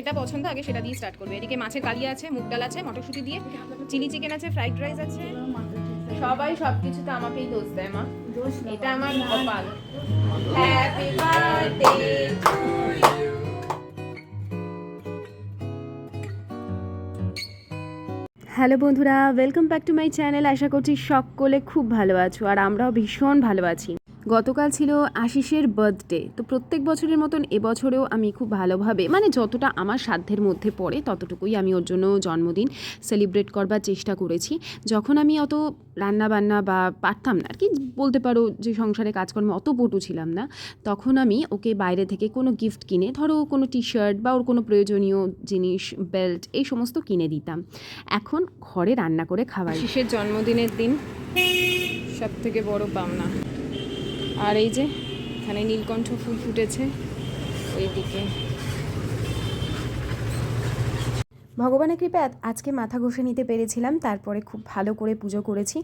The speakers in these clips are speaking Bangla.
যেটা পছন্দ আগে সেটা দিয়ে স্টার্ট করবে। এদিকে মাছের কালিয়া আছে, মুগ ডাল আছে, মটরশুঁটি দিয়ে, চিলি চিকেন আছে ফ্রাইড রাইস আছে। সবাই সব কিছুতে আমাকেই দোষ দেয় মা। এটা আমার কপাল। হ্যাপি বার্থডে হ্যালো বন্ধুরা welcome back to my channel আশা করছি সকলে খুব ভালো আছো, আর আমরাও ভীষণ ভালো আছি। গতকাল ছিল আশিসের বার্থডে, তো প্রত্যেক বছরের মতন এবছরেও আমি খুব ভালোভাবে মানে যতটা আমার সাধ্যের মধ্যে পড়ে ততটুকুই আমি ওর জন্য জন্মদিন সেলিব্রেট করবার চেষ্টা করেছি। যখন আমি অত রান্না বান্না বা পারতাম না, আর কি বলতে পারো যে সংসারে কাজকর্মে অত পটু ছিলাম না, তখন আমি ওকে বাইরে থেকে কোনো গিফট কিনে, ধরো কোনো টি শার্ট বা ওর কোনো প্রয়োজনীয় জিনিস বেল্ট এই সমস্ত কিনে দিতাম। এখন ঘরে রান্না করে খাওয়াই। শিশের জন্মদিনের দিন সব থেকে বড় পাওনা। আর এই যে, এখানে নীলকণ্ঠ ফুল ফুটেছে, ওইদিকে। ভগবানের কৃপায় আজকে মাথা ঘষে নিতে পেরেছিলাম, তারপরে খুব ভালো করে পুজো করেছি।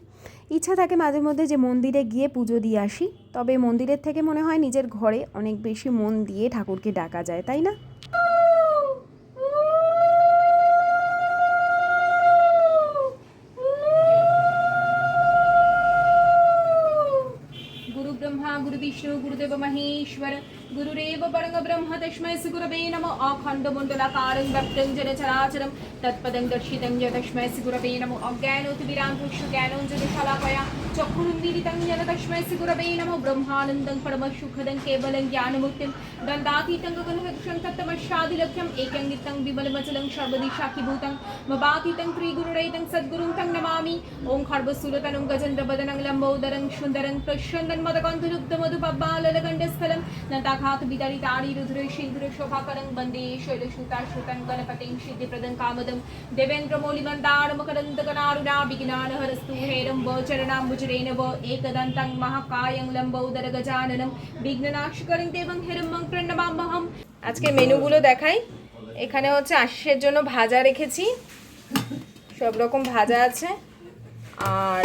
ইচ্ছা থাকে মাঝে মধ্যে যে মন্দিরে গিয়ে পুজো দিয়ে আসি, তবে মন্দিরের থেকে মনে হয় নিজের ঘরে অনেক বেশি মন দিয়ে ঠাকুরকে ডাকা যায়, তাই না? ദക്ഷ്മയസുകുറവേ നമോ അഖണ്ഡമുണ്ടല കാലും വ്യക്തം ജനചരാചരം তৎপদং দর্শিতং যদস্মৈ শ্রীগুরবে নম অজ্ঞানোতিবিরাম পুষ্য জ্ঞানঞ্জনশালাকয়া চক্ষুরুন্মীলিতং যদস্মৈ শ্রীগুরবে নম ব্রহ্মানন্দং পরমসুখদং কেবলং জ্ঞানমুক্তিং দন্তাতীতং গগনহৃদং তত্তমশাদিলভ্যম একঙ্গিতং বিমলমচলং সর্বদিশাখিভূতং মবাতীতং ত্রিগুরুরৈতং সদ্গুরুং তং নমামি ওং খর্বসুরতনুং গজেন্দ্রবদনং লম্বোদরং সুন্দরং প্রসন্দন মদকন্ধযুক্তমধুপব্বালগণ্ডস্থলং নতাঘাত বিতাড়িতারি রুধুরৈ সিন্ধুর শোভাকরং বন্দে শৈলসুতা শ্রুতং গণপতিং সিদ্ধিপ্রদং কামদ പാദം ദേവേന്ദ്ര മൗലിമന്ദാരം കടന്തകനാരുണാവിഘ്നാനഹരസ്തു ഹേരം വോ ചരണാംബുജരേന വോ ഏകദന്തം മഹാകായം ലംബോദര ഗജാനനം വിഘ്നനാശകരം ദേവം ഹരം മം പ്രണമാമഹം আজকে মেনুগুলো দেখাই এখানে হচ্ছে আশিসের জন্য ভাজা রেখেছি সব রকম ভাজা আছে আর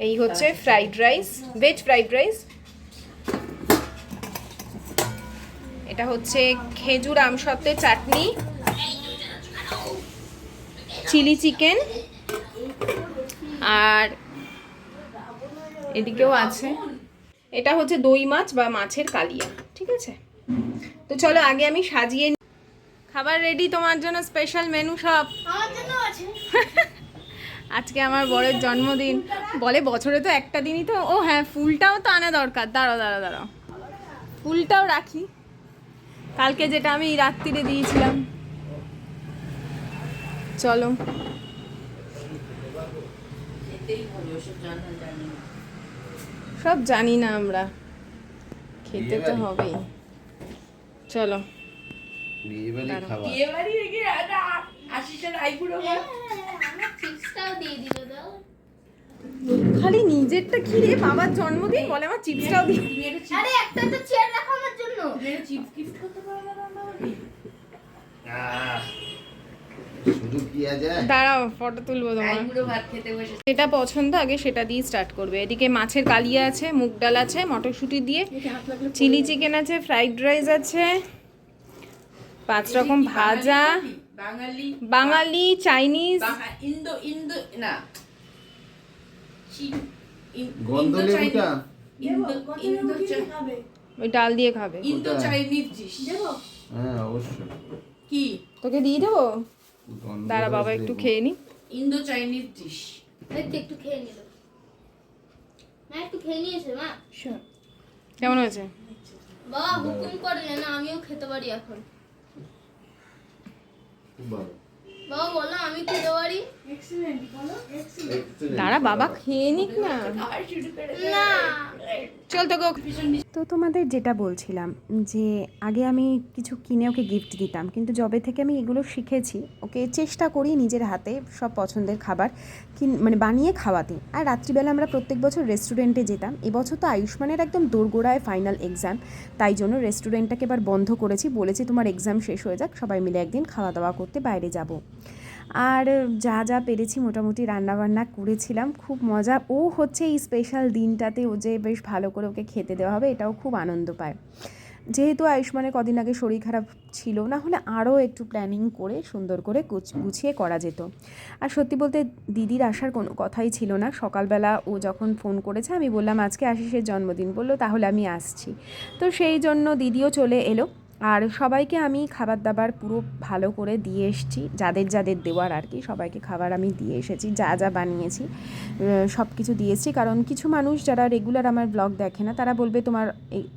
এই হচ্ছে fried rice veg fried rice এটা হচ্ছে খেজুর আমসত্ত্বের চাটনি চিলি চিকেন আর এদিকেও আছে। এটা হচ্ছে দই মাছ বা মাছের কালিয়া ঠিক আছে? তো চলো আগে আমি সাজিয়ে নি- খাবার রেডি তোমার জন্য স্পেশাল মেনু সব। আজকে আমার বরের জন্মদিন। বলে বছরে তো একটা দিনই তো ও হ্যাঁ ফুলটাও তো আনা দরকার। দাঁড়াও দাঁড়াও দাঁড়াও। ফুলটাও রাখি। কালকে যেটা আমি রাত্রিরে দিয়েছিলাম চলো সব জানি না আমরা খেতে তো হবেই চলো আমার চিপসটাও দিয়ে দিল দাও খালি নিজেরটা কি রে বাবার জন্মদিন বলে আমার চিপসটাও দিয়ে আরে একটা তো চেয়ার রাখো আমার জন্য। আহ, শুধু পেঁয়াজ আর দাঁড়াও ফটো তুলবো তোমার। যেটা পছন্দ আগে সেটা দিয়ে স্টার্ট করবে। এদিকে মাছের কালিয়া আছে মুগ ডাল আছে মটরশুঁটি দিয়ে চিলি চিকেন আছে ফ্রাইড রাইস আছে পাঁচ রকম ভাজা। Bangali Bangali Chinese Indo Indo না। গন্ধ লেবুটা ওই ডাল দিয়ে খাবে। ইন্দো চাইনিজ ডিশ হ্যাঁ অবশ্যই। কি? তোকে দিয়ে দেবো? দাঁড়া বাবা একটু খেয়ে নি। ইন্দো চাইনিজ ডিশ একটু খেয়ে নিল মা একটু খেয়ে নিয়েছে মা। কেমন হয়েছে? বাবা হুকুম করে না আমিও খেতে পারি এখন। ভালো। বাবা বলো আমি খেতে পারি? দাঁড়া বাবা খেয়ে নিক না। চল তো তো তোমাদের যেটা বলছিলাম যে আগে আমি কিছু কিনে ওকে গিফট দিতাম কিন্তু জবে থেকে আমি এগুলো শিখেছি। ওকে চেষ্টা করি নিজের হাতে সব পছন্দের খাবার। মানে বানিয়ে খাওয়াতে। আর রাত্রিবেলা আমরা প্রত্যেক বছর রেস্টুরেন্টে যেতাম। এবছর তো আয়ুষ্মানের একদম দোরগোড়ায় ফাইনাল এক্সাম তাই জন্য রেস্টুরেন্টটাকে এবার বন্ধ করেছি। বলেছি তোমার এক্সাম শেষ হয়ে যাক, সবাই মিলে একদিন খাওয়া দাওয়া করতে বাইরে যাব। আর যা যা পেরেছি মোটামুটি রান্নাবান্না করেছিলাম। খুব মজা। ও হচ্ছে এই স্পেশাল দিনটাতে ও যে বেশ ভালো করে ওকে খেতে দেওয়া হবে, এটাও খুব আনন্দ পায়। যেহেতু আয়ুষ্মানের কদিন আগে শরীর খারাপ ছিল না হলে আরও একটু প্ল্যানিং করে সুন্দর করে গুছ- গুছিয়ে করা যেত। আর সত্যি বলতে দিদির আসার কোনো কথাই ছিল না। সকালবেলা ও যখন ফোন করেছে, আমি বললাম, আজকে আশিসের জন্মদিন। বলল, তাহলে আমি আসছি। তো সেই জন্য দিদিও চলে এলো। আর সবাইকে আমি খাবার দাবার পুরো ভালো করে দিয়ে এসেছি। যাদের যাদের দেওয়ার আর কি, সবাইকে খাবার আমি দিয়ে এসেছি। যা যা বানিয়েছি সব কিছু দিয়েছি কারণ কিছু মানুষ যারা রেগুলার আমার ব্লগ দেখে না, তারা বলবে তোমার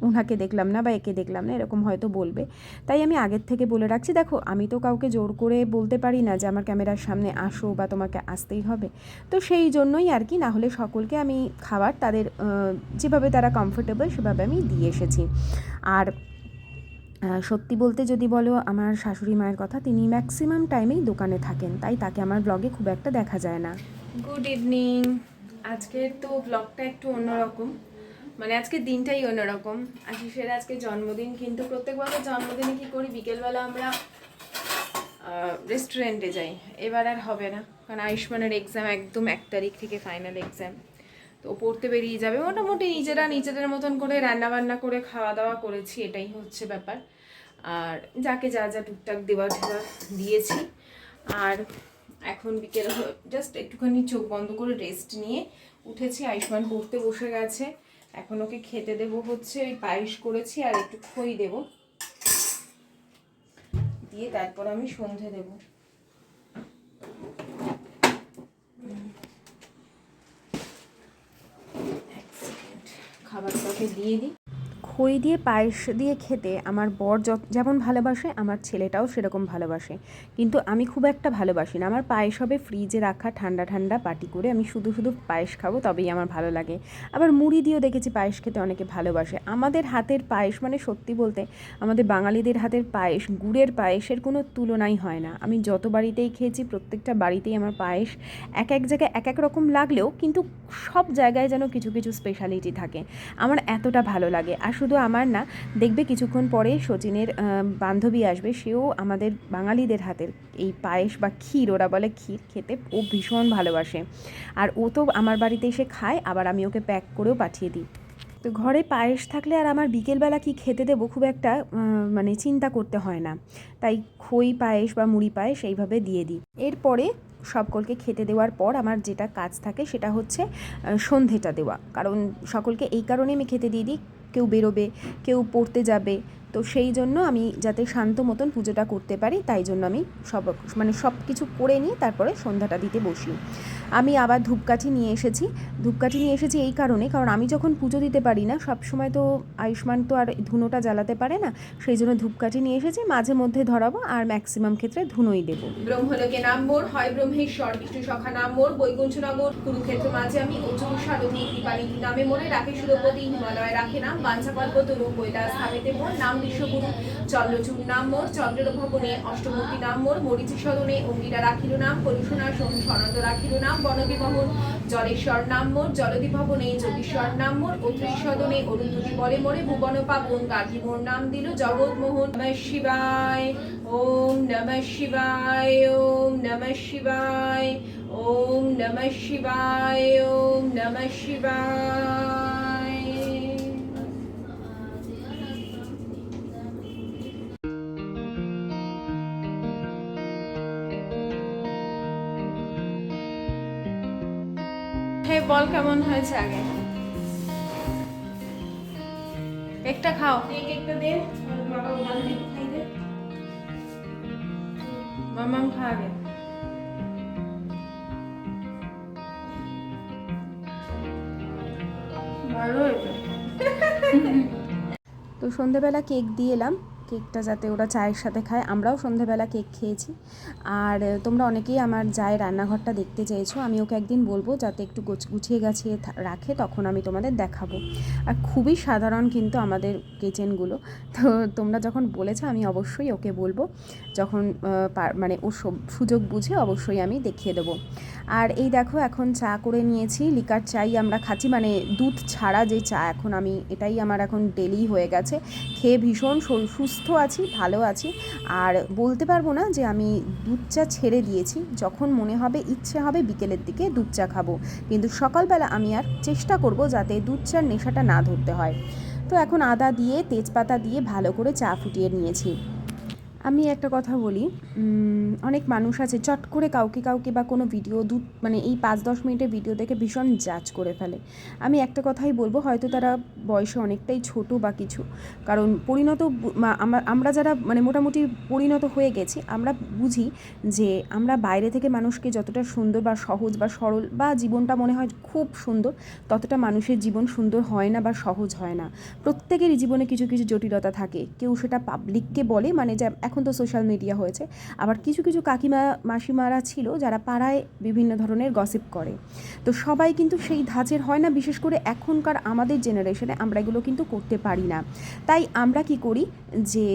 উনাকে দেখলাম না বা একে দেখলাম না, এরকম হয়তো বলবে। তাই আমি আগের থেকে বলে রাখছি, দেখো, আমি তো কাউকে জোর করে বলতে পারি না যে আমার ক্যামেরার সামনে আসো বা তোমাকে আসতেই হবে। তো সেই জন্যই আর কি না হলে সকলকে আমি খাবার তাদের যেভাবে তারা কমফোর্টেবল সেভাবে আমি দিয়ে এসেছি। আর সত্যি বলতে যদি বলো আমার শাশুড়ি মায়ের কথা, তিনি ম্যাক্সিমাম টাইমেই দোকানে থাকেন। তাই তাকে আমার ব্লগে খুব একটা দেখা যায় না। গুড ইভিনিং আজকের তো ব্লগটা একটু অন্যরকম। মানে আজকের দিনটাই অন্যরকম। আশিসের আজকে জন্মদিন, কিন্তু প্রত্যেক বছর জন্মদিনে কি করি? বিকেলবেলা আমরা রেস্টুরেন্টে যাই। এবার আর হবে না। কারণ আয়ুষ্মানের এক্সাম একদম এক তারিখ থেকে ফাইনাল এক্সাম তো পড়তে বেরিয়ে যাবে। মোটামুটি নিজেরা নিজেদের মতন করে রান্না বান্না করে খাওয়া দাওয়া করেছি, এটাই হচ্ছে ব্যাপার। আর যাকে যা যা টুকটাক দেওয়া ঠেওয়া দিয়েছি। আর এখন বিকেল জাস্ট একটুখানি চোখ বন্ধ করে রেস্ট নিয়ে উঠেছি। আয়ুষ্মান পড়তে বসে গেছে। এখন ওকে খেতে দেবো হচ্ছে, ওই পায়েস করেছি আর একটু খই দেবো। দিয়ে তারপর আমি সন্ধে দেবো। দিয়ে দিই। খই দিয়ে পায়েস দিয়ে খেতে আমার বর যেমন ভালোবাসে, আমার ছেলেটাও সেরকম ভালোবাসে। কিন্তু আমি খুব একটা ভালোবাসি না। আমার পায়েস হবে ফ্রিজে রাখা, ঠান্ডা ঠান্ডা পাটি করে আমি শুধু শুধু পায়েস খাব, তবেই আমার ভালো লাগে। আবার মুড়ি দিয়েও দেখেছি পায়েস খেতে অনেকে ভালোবাসে। আমাদের হাতের পায়েস মানে সত্যি বলতে আমাদের বাঙালিদের হাতের পায়েস, গুড়ের পায়েসের কোনো তুলনাই হয় না। আমি যত বাড়িতেই খেয়েছি, প্রত্যেকটা বাড়িতেই আমার পায়েস এক এক জায়গায় এক এক রকম লাগলেও কিন্তু সব জায়গায় যেন কিছু কিছু স্পেশালিটি থাকে। আমার এতটা ভালো লাগে। আর শুধু আমার না, দেখবে কিছুক্ষণ পরে শচীনের বান্ধবী আসবে, সেও আমাদের বাঙালিদের হাতের এই পায়েস বা ক্ষীর, ওরা বলে ক্ষীর খেতে ও ভীষণ ভালোবাসে। আর ও তো আমার বাড়িতে এসে খায়, আবার আমি ওকে প্যাক করেও পাঠিয়ে দিই। তো ঘরে পায়েস থাকলে আর আমার বিকেলবেলা কি খেতে দেবো খুব একটা মানে চিন্তা করতে হয় না। তাই খই পায়েস বা মুড়ি পায়েস এইভাবে দিয়ে দিই। এরপরে সকলকে খেতে দেওয়ার পর আমার যেটা কাজ থাকে সেটা হচ্ছে সন্ধেটা দেওয়া। কারণ সকলকে এই কারণে আমি খেতে দিয়ে দিই কেউ বেরোবে কেউ পড়তে যাবে। তো সেই জন্য আমি যাতে শান্ত মতন পুজোটা করতে পারি, তাই জন্য আমি সব মানে সব কিছু করে নিয়ে তারপরে সন্ধ্যাটা দিতে বসি। আমি আবার ধূপকাঠি নিয়ে এসেছি। ধূপকাঠি নিয়ে এসেছি এই কারণে, কারণ আমি যখন পুজো দিতে পারি না, সব সময় তো আয়ুষ্মান তো আর ধুনোটা জ্বালাতে পারে না, সেই জন্য ধূপকাঠি নিয়ে এসেছি। মাঝে মধ্যে ধরাবো আর ম্যাক্সিমাম ক্ষেত্রে ধুনোই দেবো। ব্রহ্মলোকে নাম মোর, হয় ব্রহ্মেশ্বর, বিষ্ণু সখা নাম মোর, বৈকুণ্ঠ নগর কুরুক্ষেত্র মাঝে আমি অর্জুন, সারথী কৃপানিধি নামে মোরে রাখে সুরপতি হিমালয় রাখে নাম বাঞ্ছা পর্ব তরু কৈলাস মোর, নাম বিশ্বগুরু চন্দ্রচূড় নাম মোর চন্দ্রের ভবনে অষ্টমূর্তি নাম মোর, মরিচি সদনে অঙ্গিরা রাখিল নাম পরশুনা সোম সনন্দ রাখিল নাম, বনবিমোহন, জলেশ্বর নাম মোর জলদি ভবনে যোগীশ্বর নাম মোর অত্রী সদনে অরুন্ধতি বলে মোরে ভুবন পাবন গান্ধী মোর নাম দিল জগৎমোহন। শিবায়, ওম নমঃ শিবায়, ওম নমঃ শিবায়, ওম নমঃ শিবায়, ওম নমঃ শিবায়। কেমন হয়েছে আগে? কেকটা খাও। কেকটা দে মামাম খা আগে। ভালো তো সন্ধেবেলা কেক দিয়ে এলাম। কেকটা যাতে ওরা চায়ের সাথে খায়, আমরাও সন্ধেবেলা কেক খেয়েছি। আর তোমরা অনেকেই আমার যায় রান্নাঘরটা দেখতে চেয়েছো, আমি ওকে একদিন বলব যাতে একটু গোছ গুছিয়ে গাছিয়ে রাখে, তখন আমি তোমাদের দেখাবো। আর খুবই সাধারণ কিন্তু আমাদের কিচেনগুলো। তো তোমরা যখন বলেছ, আমি অবশ্যই ওকে বলব। যখন মানে ও সুযোগ বুঝে অবশ্যই আমি দেখিয়ে দেবো। আর এই দেখো, এখন চা করে নিয়েছি, লিকার চাই আমরা খাচ্ছি মানে দুধ ছাড়া যে চা এখন আমি, এটাই আমার এখন ডেলি হয়ে গেছে। খেয়ে ভীষণ শরীর- সুস্থ আছি, ভালো আছি। আর বলতে পারব না যে আমি দুধ চা ছেড়ে দিয়েছি। যখন মনে হবে ইচ্ছে হবে বিকেলের দিকে দুধ চা খাব। কিন্তু সকালবেলা আমি আর চেষ্টা করব যাতে দুধ চার নেশাটা না ধরতে হয়। তো এখন আদা দিয়ে, তেজপাতা দিয়ে ভালো করে চা ফুটিয়ে নিয়েছি। আমি একটা কথা বলি অনেক মানুষ আছে চট করে কাউকে কাউকে বা কোনো ভিডিও দু মানে এই পাঁচ, দশ মিনিটের ভিডিও দেখে ভীষণ জাজ করে ফেলে। আমি একটা কথাই বলব, হয়তো তারা বয়সে অনেকটাই ছোট বা কিছু, কারণ পরিণত আমরা যারা মানে মোটামুটি পরিণত হয়ে গেছি, আমরা বুঝি যে আমরা বাইরে থেকে মানুষকে যতটা সুন্দর বা সহজ বা সরল বা জীবনটা মনে হয় খুব সুন্দর, ততটা মানুষের জীবন সুন্দর হয় না বা সহজ হয় না। প্রত্যেকেরই জীবনে কিছু কিছু জটিলতা থাকে। কেউ সেটা পাবলিককে বলে মানে যে এখন তো সোশ্যাল মিডিয়া হয়েছে। আবার কিছু কিছু কাকিমা, মাসিমারা ছিল যারা পাড়ায় বিভিন্ন ধরনের গসিপ করে। তো সবাই কিন্তু সেই ধাঁচের হয় না, বিশেষ করে এখনকার আমাদের জেনারেশনে আমরা এগুলো কিন্তু করতে পারি না। তাই আমরা কি করি যে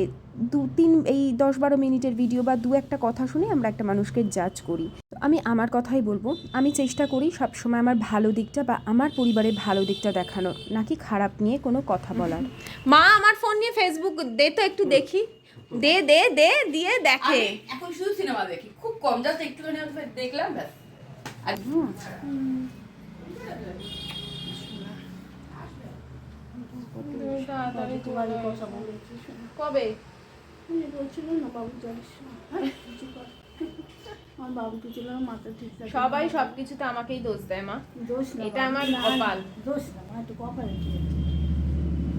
দু তিন, এই দশ বারো মিনিটের ভিডিও বা দু একটা কথা শুনে আমরা একটা মানুষকে জাজ করি। আমি আমার কথাই বলব, আমি চেষ্টা করি সবসময় আমার ভালো দিকটা বা আমার পরিবারের ভালো দিকটা দেখানো নাকি খারাপ নিয়ে কোনো কথা বলার। মা, আমার ফোন নিয়ে ফেসবুক দে তো একটু দেখি। দে দে দে দিয়ে দেখে। আমি এখন শুধু সিনেমা দেখি খুব কম জাস্ট একটুখানি দেখলাম ব্যাস। কবে? সবাই সবকিছুতে আমাকেই দোষ দেয় মা। দোষ এটা আমার কপাল। দোষ না একটু কপাল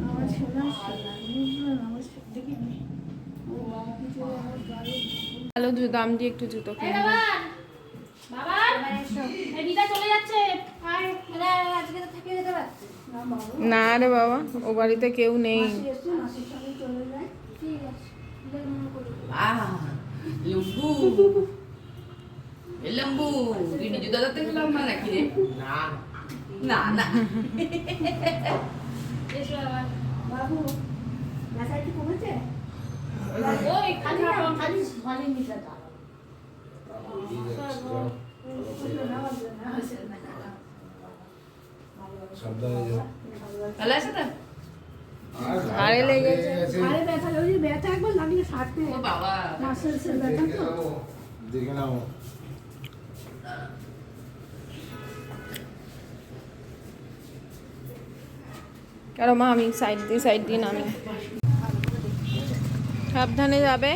আমার শোনা শোনা শো- দেখি নি। আমার বাবু কিছু আমার গাড়ি ভালো জু- দাম দিয়ে একটু জুতো কিনে দে। বাবা এই দিদা চলে যাচ্ছে। আয় আজকে তো থেকে যেতে পারছি। না বাবু না রে বাবা ও বাড়িতে কেউ নেই। লম্বু। লম্বা নাকি রে? না না। এসো আবার। বাবু একটু কমেছে? ওই খালি খালি খালি মিটা দাও সাবধানে যাও ভালো আছে তো ঘাড়ে লেগেছে আরে ব্যথা ওই যে ব্যথা একবার লাগলে সারতে ও বাবা মাসেলসের ব্যথা তো দেখে নাও কারও মা আমি সাইড দিয়ে সাইড দিয়ে নামি সাবধানে যাবে।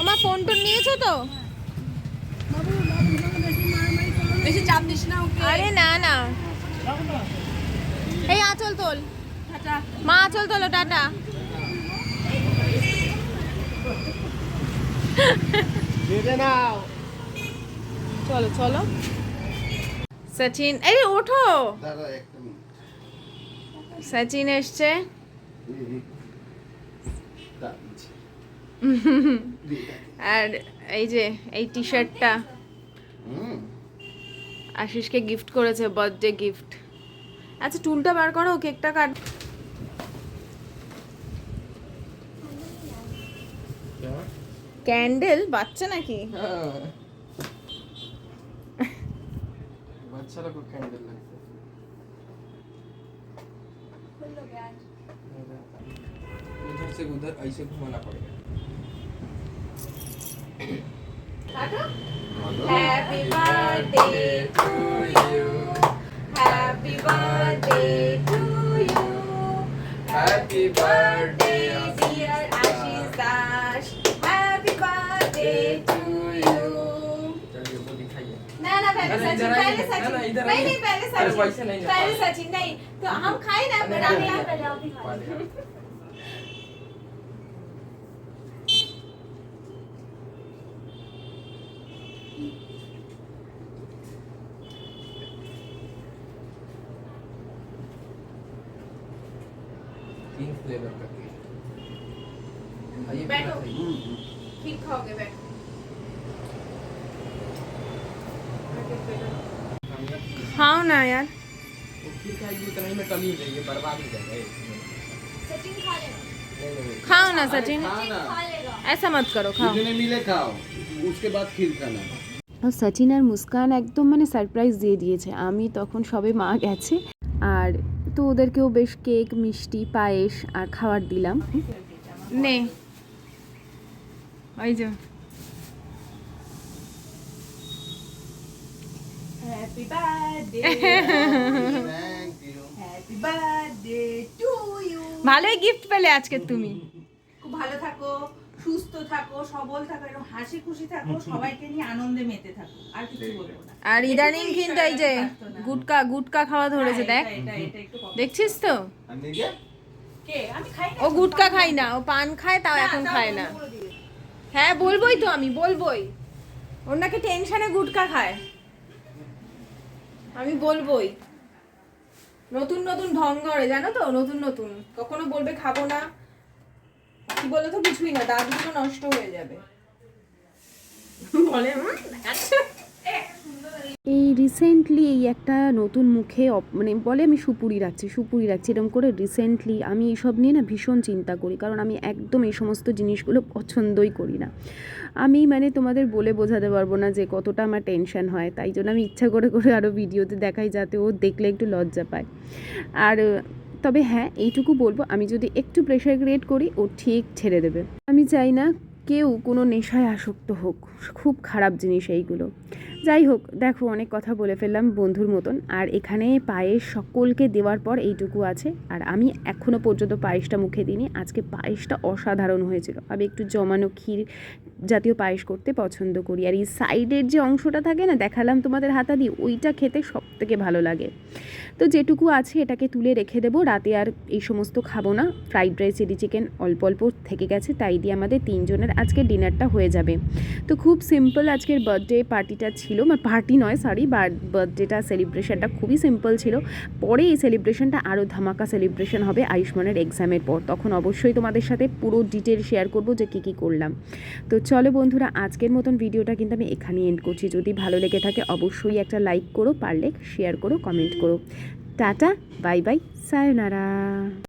আমার ফোন টোন নিয়েছো তো? বেশি চাপ দিস না আরে না না। এই আঁচল তোল। মা আঁচল তোলো টাটা। চলো চলো। সচিন এই ওঠো। সচিন এসছে। আর এই যে এই টি শার্টটা হুম আশিসকে গিফট করেছে বার্থডে গিফট আচ্ছা টুলটা বার করো কেকটা কাট ক্যান্ডেল বাচ্চা নাকি বাচ্চারা को कैंडल लगता है उधर से उधर ऐसे घुमाना पड़ेगा Happy birthday to you. Happy birthday to you. Happy birthday dear Ashish Happy birthday to you. ना ना पहले सचिन पहले सचिन पहले सचिन पहले सचिन नहीं तो हम खाए ना नहीं, नहीं। खाओ ना अरे सचिन खा ना खा लेगा ऐसा मत करो खाओ দুজনে মিলে খাও उसके बाद खीर खाना আর সচিন আর মুস্কান একদম মানে সারপ্রাইজ দিয়ে দিয়েছে আমি তখন সবে মা গেছে আর তো ওদেরকেও বেশ কেক মিষ্টি পায়েস আর খাবার দিলাম নে ওই যে Happy birthday thank you happy birthday to you ভালোই গিফট পেলে আজকে তুমি। খুব ভালো থাকো সুস্থ থাকো সবল থাকো এরকম হাসি খুশি থাকো সবাইকে নিয়ে আনন্দে মেতে থাকো আর কিছু বলব না। আর ইদানিং কিন্তু এই যে গুটকা গুটকা খাওয়া ধরেছে দেখ। একটু কম। দেখছিস তো? আর নিজে কে? আমি খাই না। ও গুটকা খায় না ও পান খায় তাও এখন খায় না। হ্যাঁ বলবোই তো আমি বলবোই। ওর নাকি টেনশনে গুটকা খায়। আমি বলবোই। নতুন নতুন ঢং ধরে জানো তো? নতুন নতুন। কখনো বলবে খাব না। কি বলে তো কিছুই না। দাঁতগুলো নষ্ট হয়ে যাবে। বলে "হুম, আচ্ছা এই রিসেন্টলি এই একটা নতুন মুখে মানে বলে আমি সুপুরি রাখছি সুপুরি রাখছি, এরকম করে রিসেন্টলি আমি এইসব নিয়ে না ভীষণ চিন্তা করি, কারণ আমি একদম এই সমস্ত জিনিসগুলো পছন্দই করি না। আমি মানে তোমাদের বলে বোঝাতে পারব না যে কতটা আমার টেনশন হয়, তাই জন্য আমি ইচ্ছা করে করে আরও ভিডিওতে দেখাই যাতে ও দেখলে একটু লজ্জা পায়। আর, তবে হ্যাঁ এইটুকু বলব, আমি যদি একটু প্রেশার ক্রিয়েট করি, ও ঠিক ছেড়ে দেবে। আমি চাই না কেউ কোনো নেশায় আসক্ত হোক, খুব খারাপ জিনিস এইগুলো। যাই হোক, দেখো অনেক কথা বলে ফেললাম বন্ধুর মতন। আর এখানে পায়েস সকলকে দেওয়ার পর এইটুকু আছে। আর আমি এখনও পর্যন্ত পায়েসটা মুখে দিইনি। আজকে পায়েসটা অসাধারণ হয়েছিল। আমি একটু জমানো ক্ষীর জাতীয় পায়েস করতে পছন্দ করি। আর এই সাইডের যে অংশটা থাকে না, দেখালাম তোমাদের হাতা দিয়ে ওইটা খেতে সব থেকে ভালো লাগে। তো যেটুকু আছে এটাকে তুলে রেখে দেবো। রাতে আর এই সমস্ত খাব না। ফ্রাইড রাইস, চিলি চিকেন অল্প অল্প থেকে গেছে, তাই দিয়ে আমাদের তিনজনের আজকে ডিনারটা হয়ে যাবে। তো খুব সিম্পল আজকের বার্থডে পার্টিটা ছিল মানে পার্টি নয় সরি বার্থডেটা সেলিব্রেশনটা খুবই সিম্পল ছিল। পরে এই সেলিব্রেশনটা আরও ধামাকা সেলিব্রেশন হবে আয়ুষ্মানের এক্সামের পর। তখন অবশ্যই তোমাদের সাথে পুরো ডিটেল শেয়ার করব যে কী কী করলাম। তো চলো বন্ধুরা, আজকের মতন ভিডিওটা কিন্তু আমি এখানেই এন্ড করছি। যদি ভালো লেগে থাকে, অবশ্যই একটা লাইক করো, পারলে শেয়ার করো কমেন্ট করো। Tata bye bye সায়োনারা